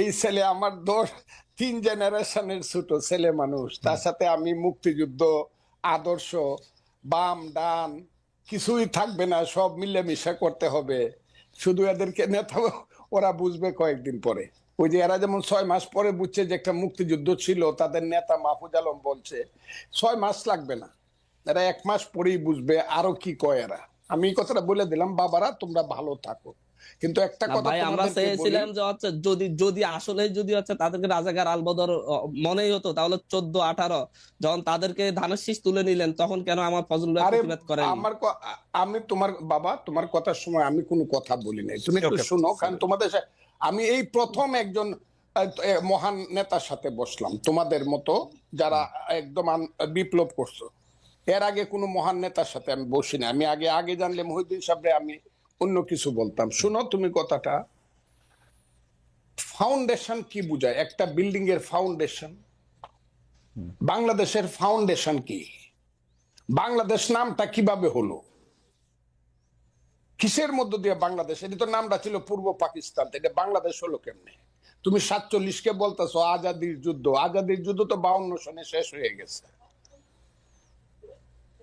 এই ছেলে আমার দোষ তিন জেনারেশনের ছোট ছেলে মানুষ। তার সাথে আমি মুক্তিযুদ্ধ আদর্শ বাম ডান কিছুই থাকবে না সব মিলেমিশে করতে হবে। শুধু এদেরকে নেতা ওরা বুঝবে কয়েকদিন পরে। ওই যে এরা যেমন ছয় মাস পরে বুঝছে যে একটা মুক্তিযুদ্ধ ছিল তাদের নেতা মাহফুজ আলম বলছে ছয় মাস লাগবে না। এরা এক মাস পরেই বুঝবে আরও কি কয় এরা। আমি এই কথাটা বলে দিলাম বাবারা তোমরা ভালো থাকো। কিন্তু একটা কথা ভাই আমরা চেয়েছিলাম যে হচ্ছে যদি যদি আসলে যদি হচ্ছে তাদেরকে রাজাকার আলবদর মনেই হতো তাহলে চোদ্দ আঠারো যখন তাদেরকে ধানের শীষ তুলে নিলেন তখন কেন আমার ফজল প্রতিবাদ করেন আমার আমি তোমার বাবা তোমার কথার সময় আমি কোনো কথা বলি নাই। তুমি একটু. শুনো কারণ তোমাদের আমি এই প্রথম একজন মহান নেতার সাথে বসলাম তোমাদের মতো যারা একদম বিপ্লব করছ। এর আগে কোনো মহান নেতার সাথে আমি বসি না আমি আগে আগে জানলে মহিউদ্দিন সাহেবরে আমি অন্য কিছু বলতাম। শুনো, তুমি কথাটা। ফাউন্ডেশন কি বুঝায়? একটা বিল্ডিং এর ফাউন্ডেশন বাংলাদেশের ফাউন্ডেশন কি? বাংলাদেশ নামটা কীভাবে হলো? কিসের মধ্য দিয়ে বাংলাদেশ? এটা তো নামটা ছিল পূর্ব পাকিস্তান এটা বাংলাদেশ হলো কেমনে? তুমি সাতচল্লিশ কে বলতেছো আজাদির যুদ্ধ। আজাদির যুদ্ধ তো বাউন্ন সনে শেষ হয়ে গেছে।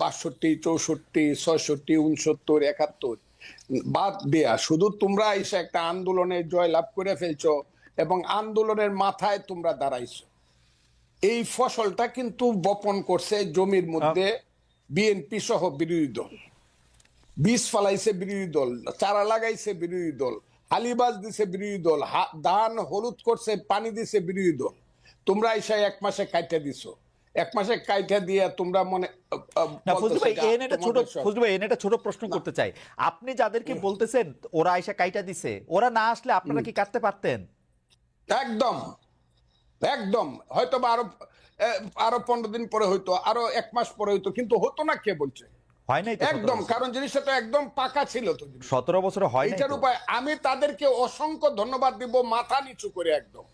বাষট্টি চৌষট্টি ছয়ষট্টি উনসত্তর একাত্তর। বাদ দেয়া শুধু তোমরা এসে একটা আন্দোলনে জয়লাভ করে ফেলছো এবং আন্দোলনের মাথায় তোমরা দাঁড়াইছো। এই ফসলটা কিন্তু বপন করছে জমির মধ্যে বিএনপি সহ বিরোধী দল। বীজ ফালাইছে বিরোধী দল চারা লাগাইছে বিরোধী দল হালিবাজ দিছে বিরোধী দল ধান হলুদ করছে পানি দিছে বিরোধী দল। তোমরা এসে এক মাসে কাইটা দিছো। এক মাসে কাইটা দিয়ে তোমরা মনে ছোট ফজলু ভাই এন একটা ছোট প্রশ্ন করতে চাই। আপনি যাদেরকে বলতেছেন ওরা আইসা কাইটা দিছে। ওরা না আসলে আপনারা কি কাটতে পারতেন? একদম। একদম। হয়তো বা আরও আরও পনেরো দিন পরে হইতো আরও এক মাস পরে হইতো কিন্তু হতো না কে বলছে? হয় নাই একদম কারণ জিনিসটা তো একদম পাকা ছিল তো। সতেরো বছরে হয় নাই এইটার উপায় আমি তাদেরকে অসংখ্য ধন্যবাদ দিব মাথা নিচু করে একদম।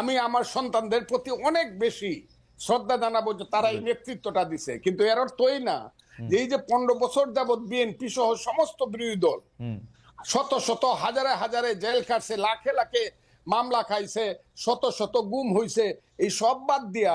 আমি আমার সন্তানদের প্রতি অনেক বেশি শ্রদ্ধা জানাব যে তারা এই নেতৃত্বটা দিছে। কিন্তু এর অর্থই না যে এই যে পনেরো বছর যাবৎ বিএনপি সহ সমস্ত বিরোধী দল শত শত হাজারে হাজারে জেল খাটছে লাখে লাখে মামলা খাইছে শত শত গুম হইছে এই সব বাদ দিয়া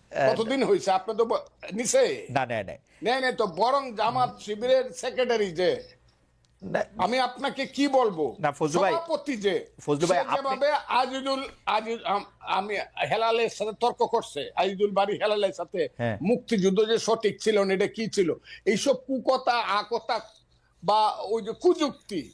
কতদিন হয়েছে আপনি তো নিচে না তো বরং জামাত শিবিরের সেক্রেটারি যে। আমি আপনাকে কি বলব? না, ফজলু ভাই- সভাপতি যে ফজলু ভাই, আপনি- আজিজুল আজিজ আম- হেলালের সাথে তর্ক করছে আজিজুল বাড়ি হেলালের সাথে হ্যাঁ। মুক্তিযুদ্ধ যে সঠিক ছিল না এটা কি ছিল? এইসব কুকথা আকথা বা ওই যে কুযুক্তি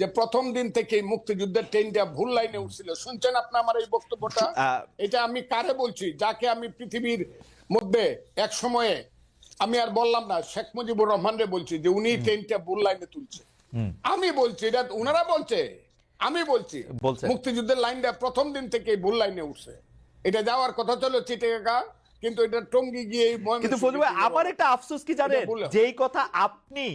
যে প্রথম দিন থেকেই মুক্তিযুদ্ধের ট্রেনটা ভুল লাইনে উঠছিল। শুনছেন আপনি আমার এই বক্তব্যটা? এটা আমি কারে বলছি? যাকে আমি পৃথিবীর মধ্যে এক সময়ে আমি আর বললাম না শেখ মুজিবুর রহমান রে বলছি যে উনি ট্রেনটা ভুল লাইনে তুলছে। আমি বলছি এটা উনারা বলছে? আমি বলছি মুক্তিযুদ্ধের লাইনটা প্রথম দিন থেকেই ভুল লাইনে উঠছে। এটা যাওয়ার কথা ছিল চিটেগা কিন্তু এটা টঙ্গি গিয়ে কিন্তু আমার একটা আফসোস কি জানেন। যেই কথা আপনি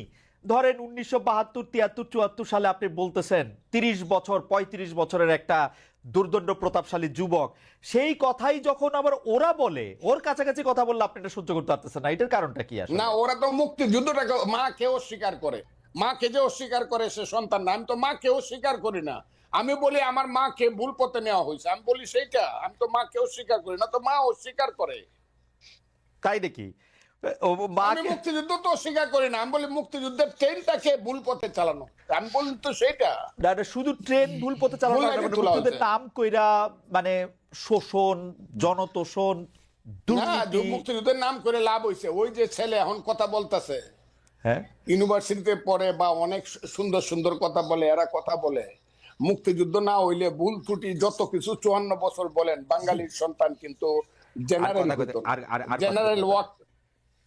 ধরেন উনিশশো বাহাত্তর তিয়াত্তর চুয়াত্তর সালে আপনি বলতেছেন তিরিশ বছর পঁয়ত্রিশ বছরের একটা দুর্দণ্ড প্রতাপশালী যুবক। সেই কথাই যখন আবার ওরা বলে ওর কাছাকাছি কথা বললে আপনি এটা সহ্য করতে পারতেছেন না। এটার কারণটা কি আসলে? না ওরা তো মুক্তিযুদ্ধটাকে মা কেউ অস্বীকার করে। মা কে যে অস্বীকার করে সে সন্তান না আমি তো মা কেউ অস্বীকার করি না। আমি বলি আমার মা কে ভুল পথে নেওয়া হয়েছে। আমি বলি সেইটা আমি তো মাকে অস্বীকার করি না তো মা অস্বীকার করে। তাই নাকি? আমি মাকে মুক্তিযুদ্ধ তো অস্বীকার করি না। আমি বলি মুক্তিযুদ্ধের ট্রেনটাকে ভুল পথে চালানো? আমি বলি তো না, না, শুধু ট্রেন ভুল পথে চালানো মানে মুক্তিযুদ্ধের নাম কইরা মানে শোষণ জনতোষণ মুক্তিযুদ্ধের নাম করে লাভ হয়েছে ওই যে ছেলে এখন কথা বলতেছে। হ্যাঁ? ইউনিভার্সিটিতে পড়ে বা অনেক সুন্দর সুন্দর কথা বলে এরা কথা বলে। মুক্তিযুদ্ধ না হইলে ভুল ত্রুটি যত কিছু চুয়ান্ন বছর বলেন বাঙালির সন্তান কিন্তু জেনারেল জেনারেল ওয়াক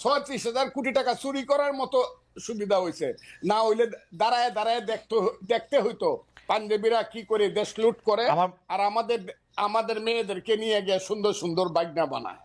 ছত্রিশ হাজার কোটি টাকা চুরি করার মতো সুবিধা হয়েছে না হইলে দাঁড়ায় দাঁড়ায় দেখতে দেখতে হইতো পাঞ্জাবিরা কি করে দেশ লুট করে আর আমাদের আমাদের মেয়েদেরকে নিয়ে গিয়ে সুন্দর সুন্দর বাগনা বানায়।